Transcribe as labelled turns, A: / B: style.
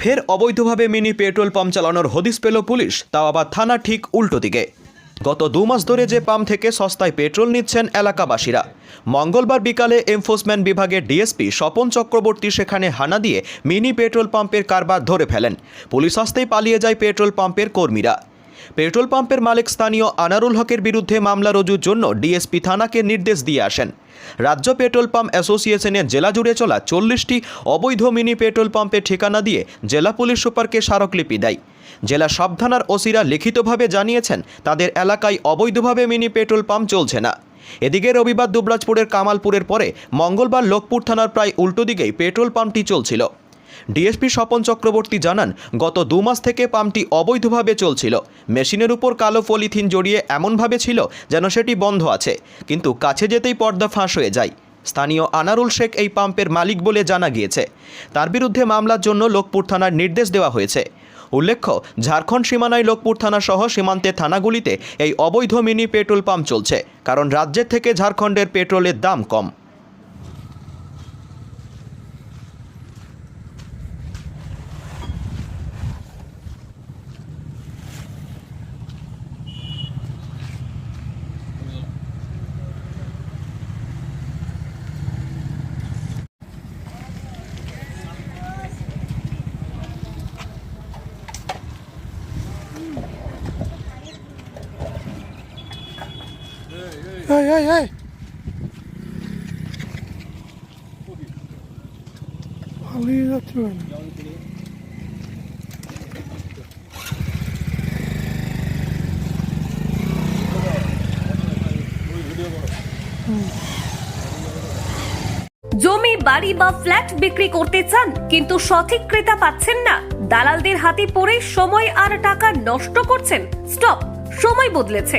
A: ফের অবৈধভাবে mini petrol pump চালানোর হদিস পেল পুলিশ, তাও আবার থানা ঠিক উল্টো দিকে। গত দু মাস ধরে যে পাম্প থেকে সস্তায় পেট্রোল নিচ্ছেন এলাকাবাসীরা। মঙ্গলবার বিকালে এনফোর্সমেন্ট বিভাগের ডিএসপি স্বপন চক্রবর্তী সেখানে হানা দিয়ে মিনি পেট্রোল পাম্পের কারবার ধরে ফেলেন। পুলিশ আসতেই পালিয়ে যায় পেট্রোল পাম্পের কর্মীরা। পেট্রোল পাম্পের মালিক স্থানীয় আনারুল হকের বিরুদ্ধে মামলা রুজুর জন্য ডিএসপি থানাকে নির্দেশ দিয়ে আসেন। রাজ্য পেট্রোল পাম্প অ্যাসোসিয়েশনের জেলা জুড়ে চলা চল্লিশটি অবৈধ মিনি পেট্রোল পাম্পের ঠিকানা দিয়ে জেলা পুলিশ সুপারকে স্মারকলিপি দেয়। জেলা সব থানার ওসিরা লিখিতভাবে জানিয়েছেন, তাদের এলাকায় অবৈধভাবে মিনি পেট্রোল পাম্প চলছে না। এদিকে রবিবার দুবরাজপুরের কামালপুরের পরে মঙ্গলবার লোকপুর থানার প্রায় উল্টো দিকেই পেট্রোল পাম্পটি চলছিল। ডিএসপি স্বপন চক্রবর্তী জানান, গত দু মাস থেকে পাম্পটি অবৈধভাবে চলছিল। মেশিনের উপর কালো পলিথিন জড়িয়ে এমনভাবে ছিল যেন সেটি বন্ধ আছে, কিন্তু কাছে যেতেই পর্দা ফাঁস হয়ে যায়। স্থানীয় আনারুল শেখ এই পাম্পের মালিক বলে জানা গিয়েছে। তার বিরুদ্ধে মামলার জন্য লোকপুর থানার নির্দেশ দেওয়া হয়েছে। উল্লেখ্য, ঝাড়খণ্ড সীমানায় লোকপুর থানা সহ সীমান্তের থানাগুলিতে এই অবৈধ মিনি পেট্রোল পাম্প চলছে, কারণ রাজ্যের থেকে ঝাড়খণ্ডের পেট্রোলের দাম কম।
B: এই এই এই। পালিয়ে যাচ্ছে?
C: জমি, বাড়ি বা ফ্ল্যাট বিক্রি করতে চান, কিন্তু সঠিক ক্রেতা পাচ্ছেন না। দালালদের হাতে পড়ে সময় আর টাকা নষ্ট করছেন। স্টপ, সময় বদলেছে।